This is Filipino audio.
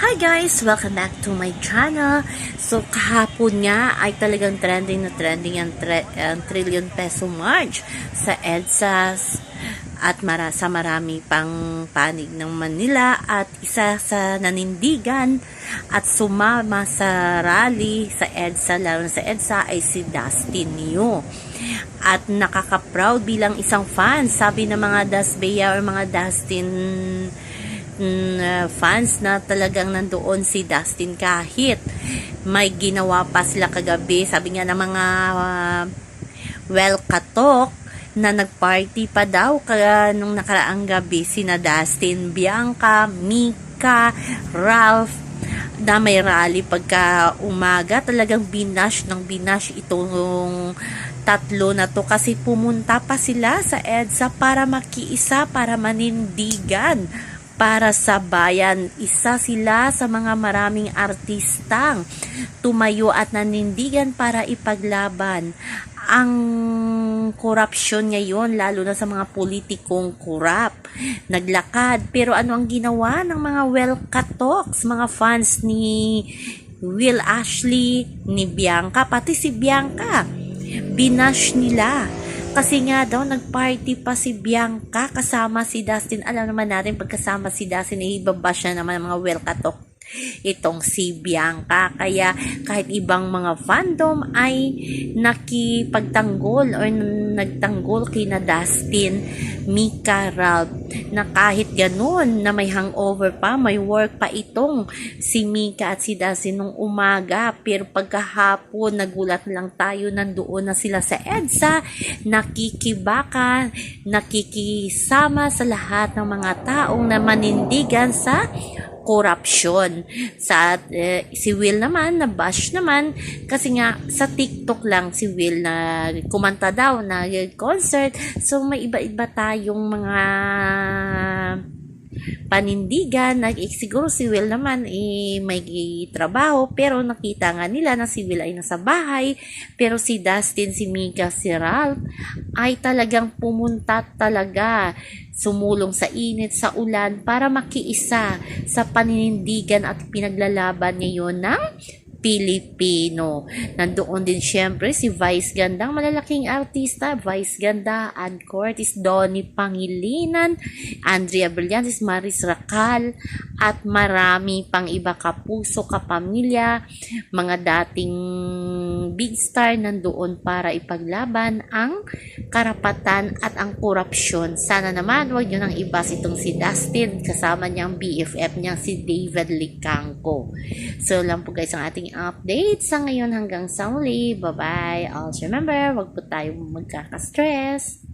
Hi guys! Welcome back to my channel. So kahapon nga ay talagang trending na trending ang, tre- ang trillion peso march sa EDSA at mara sa marami pang panig ng Manila at isa sa nanindigan at sumama sa rally sa EDSA, lalo sa EDSA ay si Dustin Yu. At nakaka-proud bilang isang fan, sabi ng mga Dasbeya or mga Dustin mm, uh, fans na talagang nandoon si Dustin kahit may ginawa pa sila kagabi. Sabi nga ng mga uh, well katok na nagparty pa daw kaya nung nakaraang gabi. Sina Dustin, Bianca, Mika, Ralph na may rally pagka umaga. Talagang binash ng binash itong tatlo na to kasi pumunta pa sila sa EDSA para makiisa para manindigan para sa bayan. Isa sila sa mga maraming artistang tumayo at nanindigan para ipaglaban ang korupsyon ngayon, lalo na sa mga politikong kurap. Naglakad, pero ano ang ginawa ng mga well-katoks, mga fans ni Will Ashley, ni Bianca, pati si Bianca. Binash nila kasi nga daw, nagparty pa si Bianca kasama si Dustin. Alam naman natin, pagkasama si Dustin, eh, ibabash na naman ang mga welkatok itong si Bianca. Kaya kahit ibang mga fandom ay nakipagtanggol or nagtanggol kay na Dustin, Mika, Ralph na kahit ganun na may hangover pa, may work pa itong si Mika at si Dustin nung umaga. Pero pagkahapon, nagulat lang tayo nandoon na sila sa EDSA, nakikibaka, nakikisama sa lahat ng mga taong na manindigan sa korupsyon. Sa eh, si Will naman, na bash naman kasi nga sa TikTok lang si Will na kumanta daw na concert. So may iba-iba tayong mga panindigan. Nag, siguro si Will naman eh, may trabaho pero nakita nga nila na si Will ay nasa bahay pero si Dustin, si Mika, si Ralph ay talagang pumunta talaga sumulong sa init, sa ulan para makiisa sa paninindigan at pinaglalaban ngayon ng Pilipino. Nandoon din syempre si Vice Gandang, malalaking artista, Vice Ganda, Ann Curtis, Donnie Pangilinan, Andrea Brillantes, Maris Racal, at marami pang iba kapuso, kapamilya, mga dating big star nandoon para ipaglaban ang karapatan at ang korupsyon. Sana naman, wag nyo nang ibas itong si Dustin, kasama niyang BFF niyang si David Licangco. So lang po guys ang ating update sa ngayon hanggang sa muli. Bye-bye. Also remember, wag po tayo magkaka-stress.